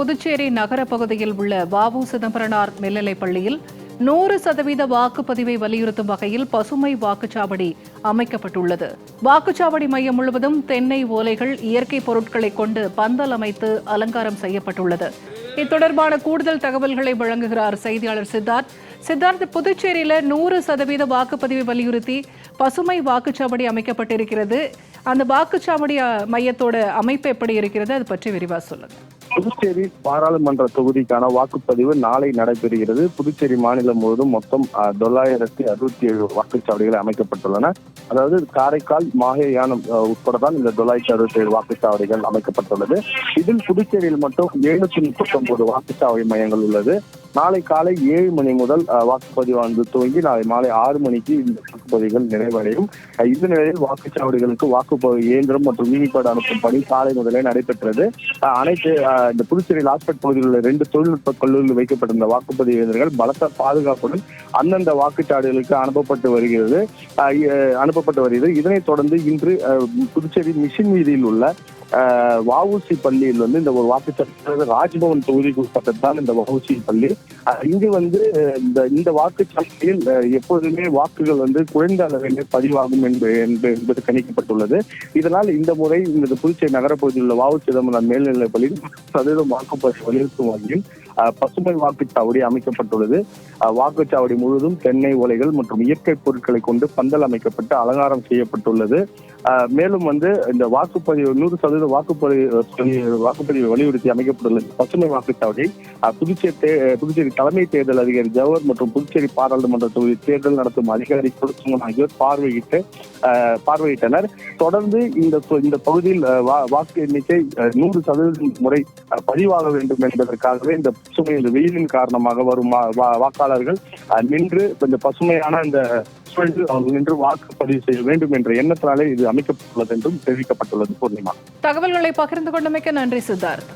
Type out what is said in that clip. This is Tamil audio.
புதுச்சேரி நகர பகுதியில் உள்ள வாவு சிதம்பரனார் மேல்நிலைப் பள்ளியில் நூறு சதவீத வாக்குப்பதிவை வலியுறுத்தும் வகையில் பசுமை வாக்குச்சாவடி அமைக்கப்பட்டுள்ளது. வாக்குச்சாவடி மையம் முழுவதும் தென்னை ஓலைகள் இயற்கை பொருட்களை கொண்டு பந்தல் அமைத்து அலங்காரம் செய்யப்பட்டுள்ளது. இத்தொடர்பான கூடுதல் தகவல்களை வழங்குகிறார் செய்தியாளர் சித்தார்த். சித்தார்த் புதுச்சேரியில நூறு சதவீத வாக்குப்பதிவை வலியுறுத்தி பசுமை வாக்குச்சாவடி அமைக்கப்பட்டிருக்கிறது. அந்த வாக்குச்சாவடி மையத்தோட அமைப்பு எப்படி இருக்கிறது அது பற்றி விரிவா சொல்லுங்கள் புதுச்சேரி பாராளுமன்ற தொகுதிக்கான வாக்குப்பதிவு நாளை நடைபெறுகிறது. புதுச்சேரி மாநிலம் முழுவதும் மொத்தம் அஹ், தொள்ளாயிரத்தி அறுபத்தி ஏழு வாக்குச்சாவடிகள் அமைக்கப்பட்டுள்ளன. அதாவது காரைக்கால் மாஹே யானம் உட்பட தான் இந்த தொள்ளாயிரத்தி அறுபத்தி ஏழு வாக்குச்சாவடிகள் அமைக்கப்பட்டுள்ளது. இதில் புதுச்சேரியில் மட்டும் எழுநூத்தி முப்பத்தி ஒன்பது வாக்குச்சாவடி மையங்கள் உள்ளது. நாளை காலை ஏழு மணி முதல் வாக்குப்பதிவானது துவங்கி நாளை மாலை ஆறு மணிக்கு இந்த வாக்குப்பதிவுகள் நிறைவடையும். இந்த நிலையில் வாக்குச்சாவடிகளுக்கு வாக்குப்பதிவு இயந்திரம் மற்றும் விவிபேட் அனுப்பும் பணி காலை முதலே நடைபெற்றது. அஹ், அனைத்து இந்த புதுச்சேரி லாஸ்பேட் பகுதியில் உள்ள ரெண்டு தொழில்நுட்ப கல்லூரியில் வைக்கப்பட்டிருந்த வாக்குப்பதிவு இயந்திரங்கள் பலத்த பாதுகாப்புடன் அந்தந்த வாக்குச்சாவடிகளுக்கு அனுப்பப்பட்டு வருகிறது. அஹ், அனுப்பப்பட்டு வருகிறது. இதனைத் தொடர்ந்து இன்று அஹ், புதுச்சேரி மிஷின் வீதியில் உள்ள வவுசி பள்ளியில் வந்து இந்த ஒரு வாக்குச்சாவடி ராஜ்பவன் தொகுதிக்கு உட்பட்டது தான் இந்த வவுசி பள்ளி. அஹ், இங்கு வந்து இந்த இந்த வாக்குச்சாவடியில் எப்போதுமே வாக்குகள் வந்து குறைந்த அளவிலே பதிவாகும் என்பது என்பது என்பது கணிக்கப்பட்டுள்ளது. இதனால் இந்த முறை இந்த புதுச்சேரி நகரப்பகுதியில் உள்ள வாவு சிதம்பரம் மேல்நிலைப் பள்ளியில் சதவீதம் வாக்குப்பதிவு வலியுறுத்தும் வகையில் பசுமை வாக்குச்சாவடி அமைக்கப்பட்டுள்ளது. வாக்குச்சாவடி முழுவதும் தென்னை ஓலைகள் மற்றும் இயற்கை பொருட்களை கொண்டு பந்தல் அமைக்கப்பட்டு அலங்காரம் செய்யப்பட்டுள்ளது. மேலும் வந்து இந்த வாக்குப்பதிவு நூறு சதவீத வாக்குப்பதிவு வாக்குப்பதிவு வலியுறுத்தி அமைக்கப்பட்டுள்ள பசுமை வாக்குச்சாவடி புதுச்சேரி தே- புதுச்சேரி தலைமை தேர்தல் அதிகாரி ஜவஹர் மற்றும் புதுச்சேரி பாராளுமன்ற தொகுதி தேர்தல் நடத்தும் அதிகாரி குலசுமன் ஆகியோர் பார்வையிட்டு பார்வையிட்டனர். தொடர்ந்து இந்த இந்த பகுதியில் வாக்கு எண்ணிக்கை நூறு சதவீதம் முறை பதிவாக வேண்டும் என்பதற்காகவே இந்த பசுமை இந்த வெயிலின் காரணமாக வரும் வா- வா- வாக்காளர்கள் நின்று இந்த பசுமையான இந்த சூழலில் அவர்கள் நின்று வாக்குப்பதிவு செய்ய வேண்டும் என்ற எண்ணத்தினாலே இது அமைக்கப்பட்டுள்ளது என்றும் தெரிவிக்கப்பட்டுள்ளது. பூர்ணிமா. தகவல்களை பகிர்ந்து கொண்டமைக்க நன்றி சித்தார்த்.